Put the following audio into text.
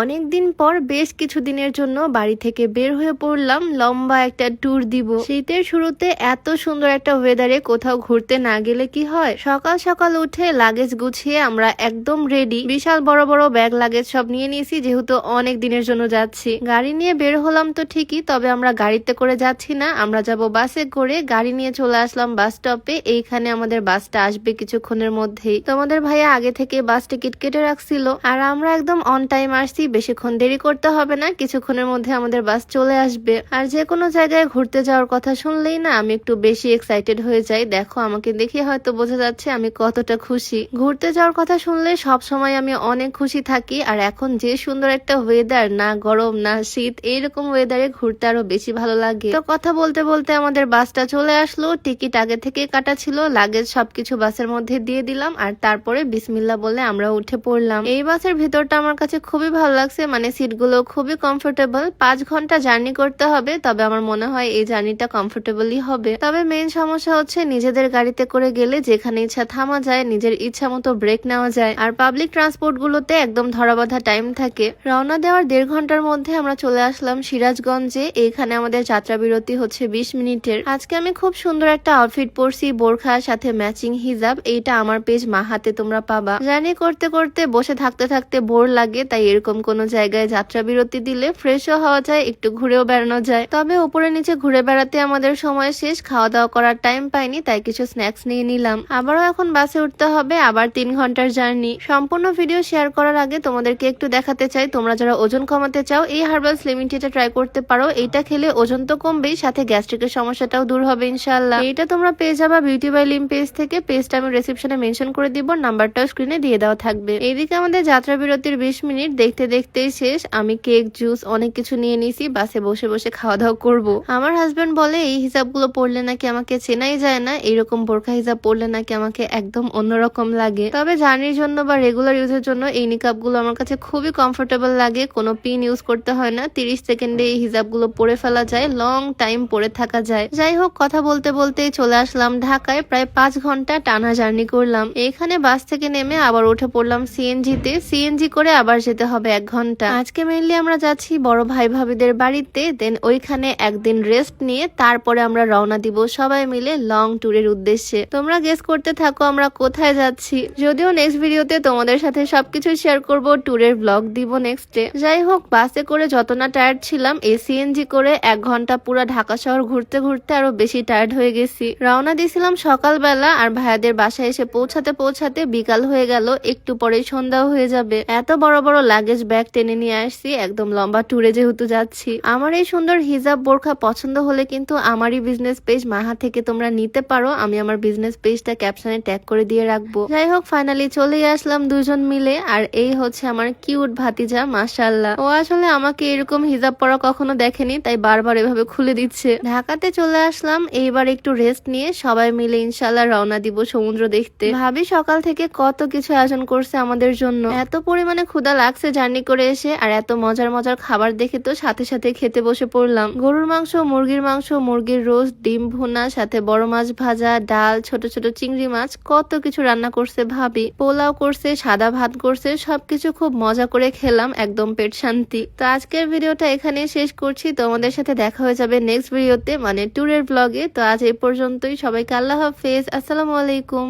অনেকদিন পর বেশ কিছু দিনের জন্য বাড়ি থেকে বের হয়ে পড়লাম। লম্বা একটা ট্যুর দিব। শীতের শুরুতে এত সুন্দর একটা ওয়েদারে কোথাও ঘুরতে না গেলে কি হয়? সকাল সকাল উঠে লাগেজ গুছিয়ে আমরা একদম রেডি বিশাল বড় বড় ব্যাগ লাগেজ সব নিয়ে নিয়েছি, যেহেতু অনেক দিনের জন্য যাচ্ছি। গাড়ি নিয়ে বের হলাম তো ঠিকই, তবে আমরা গাড়িতে করে যাচ্ছি না। আমরা যাব বাসে করে গাড়ি নিয়ে চলে আসলাম বাস স্টপে এইখানে আমাদের বাসটা আসবে কিছুক্ষণের মধ্যেই। তোমাদের ভাইয়া আগে থেকে বাস টিকিট কেটে রাখছিল। আর আমরা একদম অন টাইম আসছি। বেশিক্ষণ দেরি করতে হবে না, কিছুক্ষণের মধ্যে আমাদের বাস চলে আসবে। আর যে কোনো জায়গায় ঘুরতে যাওয়ার কথা শুনলেই না, আমি একটু বেশি এক্সাইটেড হয়ে যাই। দেখো, আমাকে দেখে হয়তো বোঝা যাচ্ছে আমি কতটা খুশি। ঘুরতে যাওয়ার কথা শুনলে সব সময় আমি অনেক খুশি থাকি, আর এখন যে সুন্দর একটা ওয়েদার না গরম, না শীত, এইরকম ওয়েদারে ঘুরতে আরও বেশি ভালো লাগে। তো কথা বলতে বলতে আমাদের বাসটা চলে আসলো টিকিট আগে থেকে কাটা ছিল লাগেজ সবকিছু বাসের মধ্যে দিয়ে দিলাম, আর তারপরে বিসমিল্লা বলে আমরা উঠে পড়লাম। এই বাসের ভিতরটা আমার কাছে খুবই ভালো লাগছে মানে সিটগুলো খুবই কমফোর্টেবল পাঁচ ঘণ্টা জার্নি করতে হবে, তবে আমার মনে হয় এই জার্নিটা কমফোর্টেবলই হবে। তবে মেইন সমস্যা হচ্ছে নিজেদের গাড়িতে করে গেলে যেখানে ইচ্ছা থামা যায়, নিজের ইচ্ছা মতো ব্রেক নেওয়া যায়। আর পাবলিক ট্রান্সপোর্ট গুলোতে একদম ধরাবাধা টাইম থাকে। রওনা দেওয়ার দেড় ঘণ্টার মধ্যে আমরা চলে আসলাম সিরাজগঞ্জে। এখানে আমাদের যাত্রা বিরতি হচ্ছে বিশ মিনিটের। আজকে আমি খুব সুন্দর একটা আউটফিট পরছি বোরখার সাথে ম্যাচিং হিজাব। এইটা আমার পেজ মাহাতে তোমরা পাবা। জার্নি করতে করতে বসে থাকতে থাকতে বোর লাগে, তাই এরকম কোনো জায়গায় যাত্রা বিরতি দিলে ফ্রেশও হওয়া যায়, একটু ঘুরেও বেড়ানো যায়। তবে উপরে নিচে ঘুরে বেড়াতে আমাদের সময় শেষ খাওয়া দাওয়া করার টাইম পাইনি, তাই কিছু স্ন্যাক্স নিয়ে নিলাম। আবারও এখন বাসে উঠতে হবে, আবার তিন ঘণ্টার জার্নি সম্পূর্ণ ভিডিও শেয়ার করার আগে তোমাদেরকে একটু দেখাতে চাই, তোমরা যারা ওজন কমাতে চাও, এই হার্বাল স্লিমিং টিটা ট্রাই করতে পারো। এইটা খেলে ওজন তো কমবেই, সাথে গ্যাস্ট্রিকের সমস্যাটাও দূর হবে ইনশাল্লাহ এটা তোমরা পেয়ে যাবা বিউটি বাই লিম পেজ থেকে। পেজটা আমি রেসিপশনে মেনশন করে দিব নাম্বারটাও স্ক্রিনে দিয়ে দেওয়া থাকবে। এদিকে আমাদের যাত্রা বিরতির বিশ মিনিট, দেখতে দেখতেই শেষ। আমি কেক, জুস, অনেক কিছু নিয়ে নিছি, বাসে বসে বসে খাওয়া দাওয়া করব। আমার হাজবেন্ড বলে, এই হিসাবগুলো পড়লে নাকি আমাকে চেনাই যায় না? এইরকম বোরখা হিসাব পড়লে নাকি আমাকে একদম অন্যরকম লাগে। তবে জার্নির জন্য বা রেগুলার ইউজের জন্য এই নিকাবগুলো আমার কাছে খুবই কমফোর্টেবল লাগে। কোনো পিন ইউজ করতে হয় না। তিরিশ সেকেন্ডে এই হিসাবগুলো পরে ফেলা যায়। লং টাইম পরে থাকা যায়। যাই হোক, কথা বলতে বলতে চলে আসলাম ঢাকায়। প্রায় পাঁচ ঘণ্টা টানা জার্নি করলাম। এখানে বাস থেকে নেমে আবার উঠে পড়লাম সিএনজি তে। সিএনজি করে আবার যেতে হবে এক ঘণ্টা। আজকে মেনলি আমরা যাচ্ছি বড় ভাই ভাবিদের বাড়িতে দেন ওইখানে একদিন রেস্ট নিয়ে তারপরে আমরা রওনা দিব সবাই মিলে লং ট্যুরের উদ্দেশ্যে। তোমরা গেস করতে থাকো আমরা কোথায় যাচ্ছি। যদিও নেক্সট ভিডিওতে তোমাদের সাথে সবকিছু শেয়ার করব ট্যুরের ব্লগ দিব নেক্সটে যাই হোক, বাসে করে যত না টায়ার্ড ছিলাম এই সিএনজি করে এক ঘণ্টা পুরো ঢাকা শহর ঘুরতে ঘুরতে আরও বেশি টায়ার্ড হয়ে গেছি। রওনা দিয়েছিলাম সকালবেলা, আর ভাইয়াদের বাসায় এসে পৌঁছাতে পৌঁছাতে বিকাল হয়ে গেল, একটু পরেই সন্ধ্যাও হয়ে যাবে। এত বড় বড় লাগেজ ব্যাগ টেনে নিয়ে আসছি, একদম লম্বা ট্যুরে যেহেতু যাচ্ছি। আমার এই সুন্দর হিজাব বোরখা পছন্দ হলে কিন্তু আমারই বিজনেস পেজ মাহা থেকে তোমরা নিতে পারো। আমি আমার বিজনেস পেজটা ক্যাপশনে ট্যাগ করে দিয়ে রাখব। যাই হোক ফাইনালি চলেই আসলাম দুজন মিলে। আর এই হচ্ছে আমার কিউট ভাতিজা মাশাল্লাহ ও আসলে আমাকে এরকম হিজাব পরা কখনো দেখেনি, তাই বারবার এভাবে খুলে দিচ্ছে। ঢাকাতে চলে আসলাম, এইবার একটু রেস্ট নিয়ে সবাই মিলে ইনশাল্লাহ রওনা দিব সমুদ্র দেখতে। ভাবি সকাল থেকে কত কিছু আয়োজন করছে আমাদের জন্য। এত পরিমাণে ক্ষুদা লাগছে জার্নি করে এসে আর এত মজার মজার খাবার দেখে তো সাথে সাথে খেতে বসে পড়লাম। গরুর মাংস, মুরগির মাংস, মুরগির রোস্ট, ডিম ভুনা, সাথে বড় মাছ ভাজা, ডাল, ছোট ছোট চিংড়ি মাছ, কত কিছু রান্না করছে ভাবি। পোলাও করছে, সাদা ভাত করছে, সবকিছু খুব মজা করে খেলাম, একদম পেট শান্তি। তো আজকের ভিডিওটা এখানে শেষ করছি। তোমাদের সাথে দেখা হয়ে যাবে নেক্সট ভিডিওতে মানে ট্যুরের ব্লগে তো আজ এই পর্যন্তই। সবাইকে আল্লাহ হাফেজ। আসসালামু আলাইকুম।